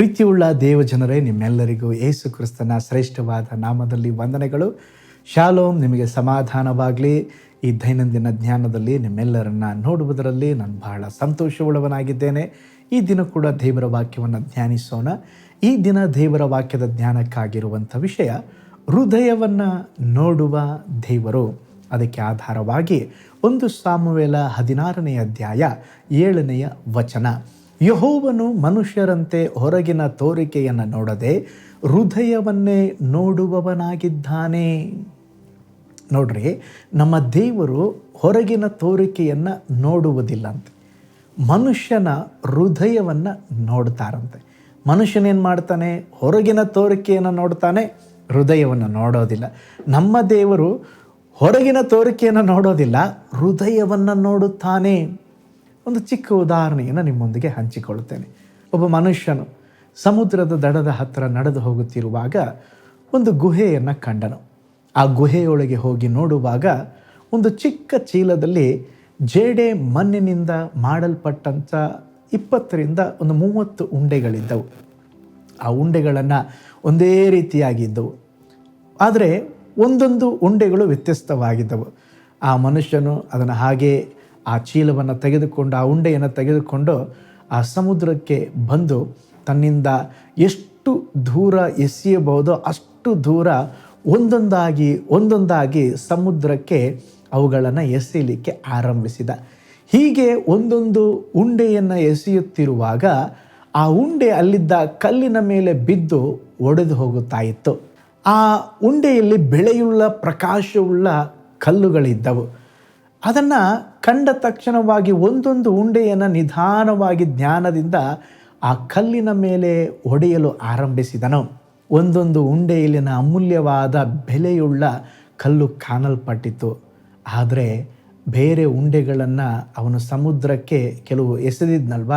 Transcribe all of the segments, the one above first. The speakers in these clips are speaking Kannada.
ಪ್ರೀತಿಯುಳ್ಳ ದೇವಜನರೇ, ನಿಮ್ಮೆಲ್ಲರಿಗೂ ಯೇಸು ಕ್ರಿಸ್ತನ ಶ್ರೇಷ್ಠವಾದ ನಾಮದಲ್ಲಿ ವಂದನೆಗಳು. ಶಾಲೋಮ್, ನಿಮಗೆ ಸಮಾಧಾನವಾಗಲಿ. ಈ ದೈನಂದಿನ ಜ್ಞಾನದಲ್ಲಿ ನಿಮ್ಮೆಲ್ಲರನ್ನ ನೋಡುವುದರಲ್ಲಿ ನಾನು ಬಹಳ ಸಂತೋಷವುಳ್ಳವನಾಗಿದ್ದೇನೆ. ಈ ದಿನ ಕೂಡ ದೇವರ ವಾಕ್ಯವನ್ನು ಧ್ಯಾನಿಸೋಣ. ಈ ದಿನ ದೇವರ ವಾಕ್ಯದ ಜ್ಞಾನಕ್ಕಾಗಿರುವಂಥ ವಿಷಯ, ಹೃದಯವನ್ನು ನೋಡುವ ದೇವರು. ಅದಕ್ಕೆ ಆಧಾರವಾಗಿ ಒಂದು ಸಾಮುವೇಲ ಹದಿನಾರನೆಯ ಅಧ್ಯಾಯ ಏಳನೆಯ ವಚನ. ಯಹೋವನು ಮನುಷ್ಯರಂತೆ ಹೊರಗಿನ ತೋರಿಕೆಯನ್ನು ನೋಡದೆ ಹೃದಯವನ್ನೇ ನೋಡುವವನಾಗಿದ್ದಾನೆ. ನೋಡ್ರಿ, ನಮ್ಮ ದೇವರು ಹೊರಗಿನ ತೋರಿಕೆಯನ್ನು ನೋಡುವುದಿಲ್ಲಂತೆ ಮನುಷ್ಯನ ಹೃದಯವನ್ನು ನೋಡ್ತಾರಂತೆ. ಮನುಷ್ಯನೇನು ಮಾಡ್ತಾನೆ? ಹೊರಗಿನ ತೋರಿಕೆಯನ್ನು ನೋಡ್ತಾನೆ, ಹೃದಯವನ್ನು ನೋಡೋದಿಲ್ಲ. ನಮ್ಮ ದೇವರು ಹೊರಗಿನ ತೋರಿಕೆಯನ್ನು ನೋಡೋದಿಲ್ಲ, ಹೃದಯವನ್ನು ನೋಡುತ್ತಾನೆ. ಒಂದು ಚಿಕ್ಕ ಉದಾಹರಣೆಯನ್ನು ನಿಮ್ಮೊಂದಿಗೆ ಹಂಚಿಕೊಳ್ಳುತ್ತೇನೆ. ಒಬ್ಬ ಮನುಷ್ಯನು ಸಮುದ್ರದ ದಡದ ಹತ್ತಿರ ನಡೆದು ಹೋಗುತ್ತಿರುವಾಗ ಒಂದು ಗುಹೆಯನ್ನು ಕಂಡನು. ಆ ಗುಹೆಯೊಳಗೆ ಹೋಗಿ ನೋಡುವಾಗ ಒಂದು ಚಿಕ್ಕ ಚೀಲದಲ್ಲಿ ಜೇಡೆ ಮಣ್ಣಿನಿಂದ ಮಾಡಲ್ಪಟ್ಟಂಥ ಇಪ್ಪತ್ತರಿಂದ ಒಂದು ಮೂವತ್ತು ಉಂಡೆಗಳಿದ್ದವು. ಆ ಉಂಡೆಗಳನ್ನು ಒಂದೇ ರೀತಿಯಾಗಿದ್ದವು ಆದರೆ ಒಂದೊಂದು ಉಂಡೆಗಳು ವ್ಯತ್ಯಸ್ತವಾಗಿದ್ದವು. ಆ ಮನುಷ್ಯನು ಅದನ್ನು ಹಾಗೆ ಆ ಚೀಲವನ್ನು ತೆಗೆದುಕೊಂಡು, ಆ ಉಂಡೆಯನ್ನು ತೆಗೆದುಕೊಂಡು ಆ ಸಮುದ್ರಕ್ಕೆ ಬಂದು ತನ್ನಿಂದ ಎಷ್ಟು ದೂರ ಎಸೆಯಬಹುದೋ ಅಷ್ಟು ದೂರ ಒಂದೊಂದಾಗಿ ಒಂದೊಂದಾಗಿ ಸಮುದ್ರಕ್ಕೆ ಅವುಗಳನ್ನು ಎಸೆಯಲಿಕ್ಕೆ ಆರಂಭಿಸಿದ. ಹೀಗೆ ಒಂದೊಂದು ಉಂಡೆಯನ್ನು ಎಸೆಯುತ್ತಿರುವಾಗ ಆ ಉಂಡೆ ಅಲ್ಲಿದ್ದ ಕಲ್ಲಿನ ಮೇಲೆ ಬಿದ್ದು ಒಡೆದು ಹೋಗುತ್ತಾ ಇತ್ತು ಆ ಉಂಡೆಯಲ್ಲಿ ಬೆಳೆಯುಳ್ಳ ಪ್ರಕಾಶವುಳ್ಳ ಕಲ್ಲುಗಳಿದ್ದವು. ಅದನ್ನು ಕಂಡ ತಕ್ಷಣವಾಗಿ ಒಂದೊಂದು ಉಂಡೆಯನ್ನು ನಿಧಾನವಾಗಿ ಜ್ಞಾನದಿಂದ ಆ ಕಲ್ಲಿನ ಮೇಲೆ ಒಡೆಯಲು ಆರಂಭಿಸಿದನು. ಒಂದೊಂದು ಉಂಡೆಯಲ್ಲಿನ ಅಮೂಲ್ಯವಾದ ಬೆಲೆಯುಳ್ಳ ಕಲ್ಲು ಕಾಣಲ್ಪಟ್ಟಿತು ಆದರೆ ಬೇರೆ ಉಂಡೆಗಳನ್ನು ಅವನು ಸಮುದ್ರಕ್ಕೆ ಕೆಲವು ಎಸೆದಿದ್ನಲ್ವ?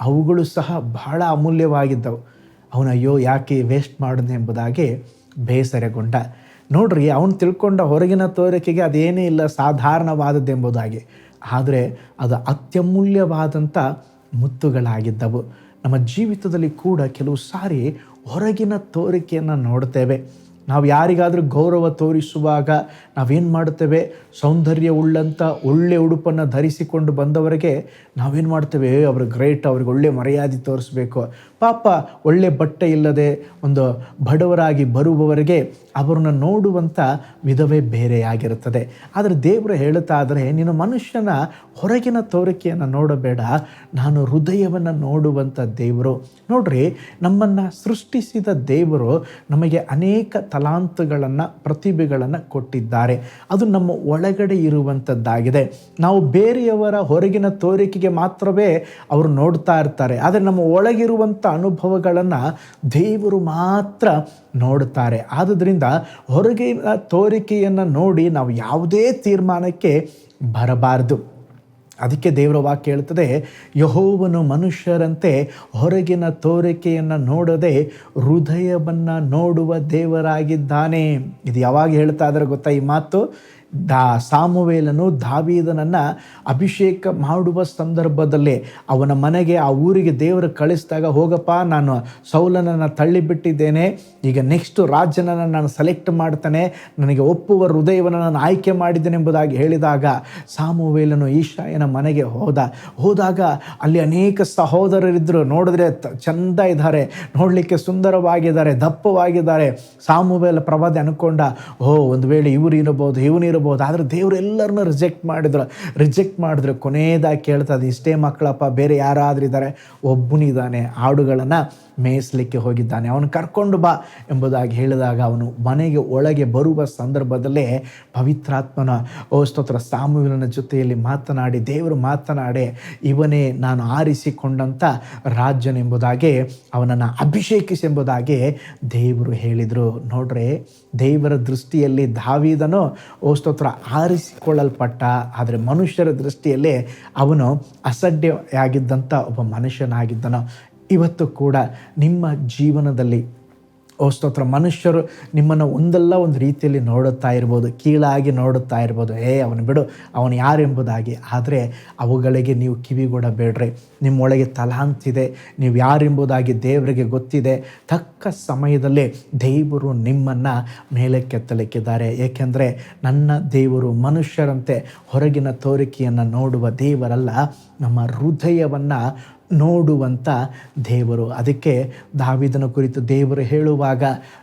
ಅವುಗಳು ಸಹ ಬಹಳ ಅಮೂಲ್ಯವಾಗಿದ್ದವು. ಅವನು ಅಯ್ಯೋ ಯಾಕೆ ವೇಸ್ಟ್ ಮಾಡಿದೆ ಎಂಬುದಾಗಿ ಬೇಸರಗೊಂಡ. ನೋಡ್ರಿ, ಅವನು ತಿಳ್ಕೊಂಡ ಹೊರಗಿನ ತೋರಿಕೆಗೆ ಅದೇನೇ ಇಲ್ಲ, ಸಾಧಾರಣವಾದದ್ದೆಂಬುದಾಗಿ. ಆದರೆ ಅದು ಅತ್ಯಮೂಲ್ಯವಾದಂಥ ಮುತ್ತುಗಳಾಗಿದ್ದವು. ನಮ್ಮ ಜೀವಿತದಲ್ಲಿ ಕೂಡ ಕೆಲವು ಸಾರಿ ಹೊರಗಿನ ತೋರಿಕೆಯನ್ನು ನೋಡ್ತೇವೆ. ನಾವು ಯಾರಿಗಾದರೂ ಗೌರವ ತೋರಿಸುವಾಗ ನಾವೇನು ಮಾಡುತ್ತೇವೆ? ಸೌಂದರ್ಯ ಉಳ್ಳಂಥ ಒಳ್ಳೆ ಉಡುಪನ್ನು ಧರಿಸಿಕೊಂಡು ಬಂದವರಿಗೆ ನಾವೇನು ಮಾಡ್ತೇವೆ ಅವರು ಗ್ರೇಟ್, ಅವ್ರಿಗೆ ಒಳ್ಳೆ ಮರ್ಯಾದೆ ತೋರಿಸ್ಬೇಕು. ಪಾಪ ಒಳ್ಳೆ ಬಟ್ಟೆ ಇಲ್ಲದೆ ಒಂದು ಬಡವರಾಗಿ ಬರುವವರಿಗೆ ಅವರನ್ನ ನೋಡುವಂಥ ವಿಧವೇ ಬೇರೆಯಾಗಿರುತ್ತದೆ. ಆದರೆ ದೇವರು ಹೇಳುತ್ತಾ ಆದರೆ ನೀನು ಮನುಷ್ಯನ ಹೊರಗಿನ ತೋರಿಕೆಯನ್ನು ನೋಡಬೇಡ, ನಾನು ಹೃದಯವನ್ನು ನೋಡುವಂಥ ದೇವರು. ನೋಡ್ರಿ, ನಮ್ಮನ್ನು ಸೃಷ್ಟಿಸಿದ ದೇವರು ನಮಗೆ ಅನೇಕ ತಲಾಂತುಗಳನ್ನು, ಪ್ರತಿಭೆಗಳನ್ನು ಕೊಟ್ಟಿದ್ದಾರೆ. ಅದು ನಮ್ಮ ಒಳಗಡೆ ಇರುವಂಥದ್ದಾಗಿದೆ ನಾವು ಬೇರೆಯವರ ಹೊರಗಿನ ತೋರಿಕೆಗೆ ಮಾತ್ರವೇ ಅವರು ನೋಡ್ತಾ ಇರ್ತಾರೆ. ಆದರೆ ನಮ್ಮ ಒಳಗಿರುವಂಥ ಅನುಭವಗಳನ್ನು ದೇವರು ಮಾತ್ರ ನೋಡುತ್ತಾರೆ ಆದ್ದರಿಂದ ಹೊರಗಿನ ತೋರಿಕೆಯನ್ನು ನೋಡಿ ನಾವು ಯಾವುದೇ ತೀರ್ಮಾನಕ್ಕೆ ಬರಬಾರ್ದು. ಅದಕ್ಕೆ ದೇವರ ವಾಕ್ಯ ಹೇಳ್ತದೆ ಯಹೋವನು ಮನುಷ್ಯರಂತೆ ಹೊರಗಿನ ತೋರಿಕೆಯನ್ನು ನೋಡದೆ ಹೃದಯವನ್ನು ನೋಡುವ ದೇವರಾಗಿದ್ದಾನೆ. ಇದು ಯಾವಾಗ ಹೇಳ್ತಾ ಇದ್ರೆ ಗೊತ್ತಾ ಈ ಮಾತು? ದಾ ಸಾಮುವೇಲನು ದಾವೀದನನ್ನು ಅಭಿಷೇಕ ಮಾಡುವ ಸಂದರ್ಭದಲ್ಲೇ ಅವನ ಮನೆಗೆ ಆ ಊರಿಗೆ ದೇವರು ಕಳಿಸಿದಾಗ, ಹೋಗಪ್ಪ, ನಾನು ಸೌಲನನ್ನು ತಳ್ಳಿಬಿಟ್ಟಿದ್ದೇನೆ, ಈಗ ನೆಕ್ಸ್ಟು ರಾಜನನ್ನು ನಾನು ಸೆಲೆಕ್ಟ್ ಮಾಡ್ತಾನೆ, ನನಗೆ ಒಪ್ಪುವ ಹೃದಯವನ್ನು ನಾನು ಆಯ್ಕೆ ಮಾಡಿದ್ದೇನೆ ಎಂಬುದಾಗಿ ಹೇಳಿದಾಗ ಸಾಮುವೇಲನು ಈಶಾಯನ ಮನೆಗೆ ಹೋದ. ಹೋದಾಗ ಅಲ್ಲಿ ಅನೇಕ ಸಹೋದರರಿದ್ದರು ನೋಡಿದ್ರೆ ಚಂದ ಇದ್ದಾರೆ, ನೋಡಲಿಕ್ಕೆ ಸುಂದರವಾಗಿದ್ದಾರೆ, ದಪ್ಪವಾಗಿದ್ದಾರೆ. ಸಾಮುವೇಲ ಪ್ರವಾದಿ ಅನ್ಕೊಂಡ, ಓ, ಒಂದು ವೇಳೆ ಇವರು ಇರಬಹುದು ಇವನಿರಬಹುದು ಆದರೆ ದೇವರು ಎಲ್ಲರನ್ನೂ ರಿಜೆಕ್ಟ್ ಮಾಡಿದ್ರು. ರಿಜೆಕ್ಟ್ ಮಾಡಿದ್ರು. ಕೊನೆಯದಾಗಿ ಕೇಳ್ತದೆ ಇಷ್ಟೇ ಮಕ್ಕಳಪ್ಪ, ಬೇರೆ ಯಾರಾದ್ರೂ ಇದ್ದಾರೆ? ಒಬ್ಬನಿದ್ದಾನೆ ಆಡುಗಳನ್ನು ಮೇಯಿಸಲಿಕ್ಕೆ ಹೋಗಿದ್ದಾನೆ. ಅವನು ಕರ್ಕೊಂಡು ಬಾ ಎಂಬುದಾಗಿ ಹೇಳಿದಾಗ ಅವನು ಮನೆಗೆ ಒಳಗೆ ಬರುವ ಸಂದರ್ಭದಲ್ಲೇ ಪವಿತ್ರಾತ್ಮನ ಸ್ತೋತ್ರ ಸಾಮುವಿನ ಜೊತೆಯಲ್ಲಿ ಮಾತನಾಡಿ, ದೇವರು ಮಾತನಾಡಿ, ಇವನೇ ನಾನು ಆರಿಸಿಕೊಂಡಂಥ ರಾಜ್ಯನೆಂಬುದಾಗಿ, ಅವನನ್ನು ಅಭಿಷೇಕಿಸೆಂಬುದಾಗಿ ದೇವರು ಹೇಳಿದರು. ನೋಡ್ರಿ, ದೇವರ ದೃಷ್ಟಿಯಲ್ಲಿ ದಾವಿದನು, ಓ ಸ್ತೋತ್ರ ಆರಿಸಿಕೊಳ್ಳಲ್ಪಟ್ಟ ಆದರೆ ಮನುಷ್ಯರ ದೃಷ್ಟಿಯಲ್ಲಿ ಅವನು ಅಸಡ್ಡೆಯಾಗಿದ್ದಂಥ ಒಬ್ಬ ಮನುಷ್ಯನಾಗಿದ್ದನು. ಇವತ್ತು ಕೂಡ ನಿಮ್ಮ ಜೀವನದಲ್ಲಿ ಓ ಸ್ತೋತ್ರ. ಮನುಷ್ಯರು ನಿಮ್ಮನ್ನು ಒಂದಲ್ಲ ಒಂದು ರೀತಿಯಲ್ಲಿ ನೋಡುತ್ತಾ ಇರ್ಬೋದು, ಕೀಳಾಗಿ ನೋಡುತ್ತಾ ಇರ್ಬೋದು. ಏ, ಅವನು ಬಿಡು, ಅವನು ಯಾರೆಂಬುದಾಗಿ ಆದರೆ ಅವುಗಳಿಗೆ ನೀವು ಕಿವಿಗೊಡಬೇಡ್ರಿ ನಿಮ್ಮೊಳಗೆ ತಲಾಂತಿದೆ, ನೀವು ಯಾರೆಂಬುದಾಗಿ ದೇವರಿಗೆ ಗೊತ್ತಿದೆ. ತಕ್ಕ ಸಮಯದಲ್ಲಿ ದೇವರು ನಿಮ್ಮನ್ನು ಮೇಲಕ್ಕೆತ್ತಲಿಕ್ಕಿದ್ದಾರೆ ಏಕೆಂದರೆ ನನ್ನ ದೇವರು ಮನುಷ್ಯರಂತೆ ಹೊರಗಿನ ತೋರಿಕೆಯನ್ನು ನೋಡುವ ದೇವರಲ್ಲ, ನಮ್ಮ ಹೃದಯವನ್ನು ನೋಡುವಂಥ ದೇವರು. ಅದಕ್ಕೆ ದಾವಿದನ ಕುರಿತು ದೇವರು ಹೇಳುವಾಗ,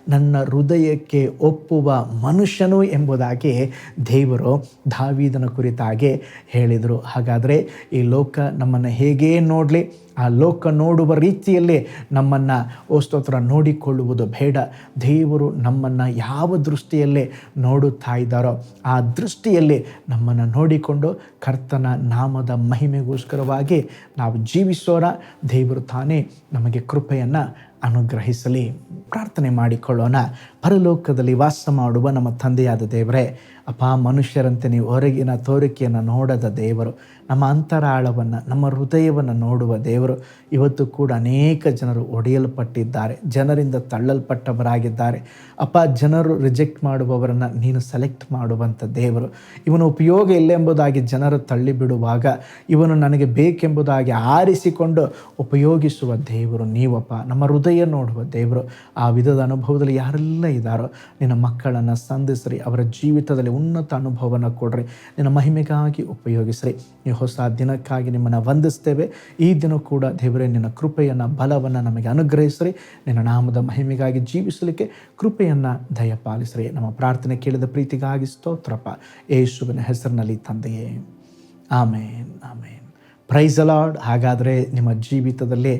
ನನ್ನ ಹೃದಯಕ್ಕೆ ಒಪ್ಪುವ ಮನುಷ್ಯನು ಎಂಬುದಾಗಿ ದೇವರು ದಾವಿದನ ಕುರಿತಾಗಿ ಹೇಳಿದರು. ಹಾಗಾದರೆ ಈ ಲೋಕ ನಮ್ಮನ್ನು ಹೇಗೇ ನೋಡಲಿ? ಆ ಲೋಕ ನೋಡುವ ರೀತಿಯಲ್ಲಿ ನಮ್ಮನ್ನು, ಓ ಸ್ತೋತ್ರ, ನೋಡಿಕೊಳ್ಳುವುದು ಬೇಡ. ದೇವರು ನಮ್ಮನ್ನು ಯಾವ ದೃಷ್ಟಿಯಲ್ಲಿ ನೋಡುತ್ತಾ ಇದ್ದಾರೋ ಆ ದೃಷ್ಟಿಯಲ್ಲಿ ನಮ್ಮನ್ನು ನೋಡಿಕೊಂಡು ಕರ್ತನ ನಾಮದ ಮಹಿಮೆಗೋಸ್ಕರವಾಗಿ ನಾವು ಜೀವಿಸೋಣ. ದೇವರು ತಾನೇ ನಮಗೆ ಕೃಪೆಯನ್ನು ಅನುಗ್ರಹಿಸಲಿ. ಪ್ರಾರ್ಥನೆ ಮಾಡಿಕೊಳ್ಳೋಣ. ಪರಲೋಕದಲ್ಲಿ ವಾಸ ಮಾಡುವ ನಮ್ಮ ತಂದೆಯಾದ ದೇವರೇ ಅಪ್ಪ ಮನುಷ್ಯರಂತೆ ನೀವು ಹೊರಗಿನ ತೋರಿಕೆಯನ್ನು ನೋಡದ ದೇವರು, ನಮ್ಮ ಅಂತರಾಳವನ್ನು, ನಮ್ಮ ಹೃದಯವನ್ನು ನೋಡುವ ದೇವರು. ಇವತ್ತು ಕೂಡ ಅನೇಕ ಜನರು ಒಡೆಯಲ್ಪಟ್ಟಿದ್ದಾರೆ, ಜನರಿಂದ ತಳ್ಳಲ್ಪಟ್ಟವರಾಗಿದ್ದಾರೆ. ಅಪ್ಪ ಜನರು ರಿಜೆಕ್ಟ್ ಮಾಡುವವರನ್ನು ನೀನು ಸೆಲೆಕ್ಟ್ ಮಾಡುವಂಥ ದೇವರು. ಇವನು ಉಪಯೋಗ ಇಲ್ಲೆಂಬುದಾಗಿ ಜನರು ತಳ್ಳಿಬಿಡುವಾಗ, ಇವನು ನನಗೆ ಬೇಕೆಂಬುದಾಗಿ ಆರಿಸಿಕೊಂಡು ಉಪಯೋಗಿಸುವ ದೇವರು ನೀವಪ್ಪ. ನಮ್ಮ ಹೃದಯ ನೋಡುವ ದೇವರು. ಆ ವಿಧದ ಅನುಭವದಲ್ಲಿ ಯಾರೆಲ್ಲ ಇದ್ದಾರೋ, ನಿನ್ನ ಮಕ್ಕಳನ್ನು ಸಂಧಿಸ್ರಿ, ಅವರ ಜೀವಿತದಲ್ಲಿ ಉನ್ನತ ಅನುಭವವನ್ನು ಕೊಡ್ರಿ. ನಿನ್ನ ಮಹಿಮೆಗಾಗಿ ಉಪಯೋಗಿಸ್ರಿ. ಈ ಹೊಸ ದಿನಕ್ಕಾಗಿ ನಿಮ್ಮನ್ನು ವಂದಿಸ್ತೇವೆ. ಈ ದಿನ ಕೂಡ ದೇವರೇ, ನಿನ್ನ ಕೃಪೆಯನ್ನು, ಬಲವನ್ನು ನಮಗೆ ಅನುಗ್ರಹಿಸ್ರಿ. ನಿನ್ನ ನಾಮದ ಮಹಿಮೆಗಾಗಿ ಜೀವಿಸಲಿಕ್ಕೆ ಕೃಪೆಯನ್ನು ದಯಪಾಲಿಸ್ರಿ. ನಮ್ಮ ಪ್ರಾರ್ಥನೆ ಕೇಳಿದ ಪ್ರೀತಿಗಾಗಿ ಸ್ತೋತ್ರಪ್ಪ. ಯೇಸುವಿನ ಹೆಸರಿನಲ್ಲಿ ತಂದೆಯೇ. ಆಮೇನ್ ಆಮೇನ್. ಪ್ರೈಸ್ ಅಲಾಡ್ ಹಾಗಾದರೆ ನಿಮ್ಮ ಜೀವಿತದಲ್ಲಿ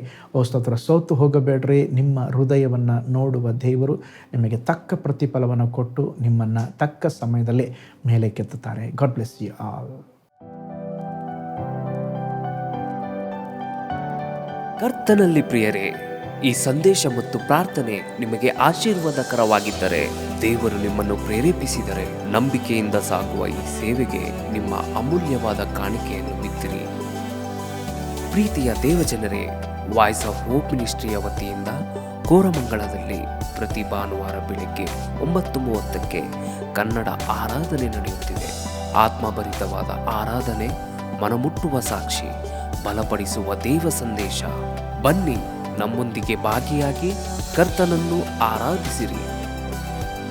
ಸ್ತೋತ್ರ, ಸೋತು ಹೋಗಬೇಡ್ರಿ. ನಿಮ್ಮ ಹೃದಯವನ್ನು ನೋಡುವ ದೇವರು ನಿಮಗೆ ತಕ್ಕ ಪ್ರತಿಫಲವನ್ನು ಕೊಟ್ಟು ನಿಮ್ಮನ್ನು ತಕ್ಕ ಸಮಯದಲ್ಲಿ ಮೇಲೆ ಕೆತ್ತುತ್ತಾರೆ ಗಾಡ್ ಬ್ಲೆಸ್ ಯು ಆಲ್ ಕರ್ತನಲ್ಲಿ ಪ್ರಿಯರೇ, ಈ ಸಂದೇಶ ಮತ್ತು ಪ್ರಾರ್ಥನೆ ನಿಮಗೆ ಆಶೀರ್ವಾದಕರವಾಗಿದ್ದರೆ ದೇವರು ನಿಮ್ಮನ್ನು ಪ್ರೇರೇಪಿಸಿದರೆ ನಂಬಿಕೆಯಿಂದ ಸಾಗುವ ಈ ಸೇವೆಗೆ ನಿಮ್ಮ ಅಮೂಲ್ಯವಾದ ಕಾಣಿಕೆಯನ್ನು ಬಿತ್ತಿರಿ ಪ್ರೀತಿಯ ದೇವಜನರೇ ವಾಯ್ಸ್ ಆಫ್ ಹೋಪ್ ಮಿನಿಸ್ಟ್ರಿಯ ವತಿಯಿಂದ ಕೋರಮಂಗಳದಲ್ಲಿ ಪ್ರತಿ ಭಾನುವಾರ ಬೆಳಿಗ್ಗೆ ಒಂಬತ್ತು ಮೂವತ್ತಕ್ಕೆ ಕನ್ನಡ ಆರಾಧನೆ ನಡೆಯುತ್ತಿದೆ. ಆತ್ಮಭರಿತವಾದ ಆರಾಧನೆ, ಮನಮುಟ್ಟುವ ಸಾಕ್ಷಿ, ಬಲಪಡಿಸುವ ದೇವ ಸಂದೇಶ. ಬನ್ನಿ ನಮ್ಮೊಂದಿಗೆ ಭಾಗಿಯಾಗಿ ಕರ್ತನನ್ನು ಆರಾಧಿಸಿರಿ.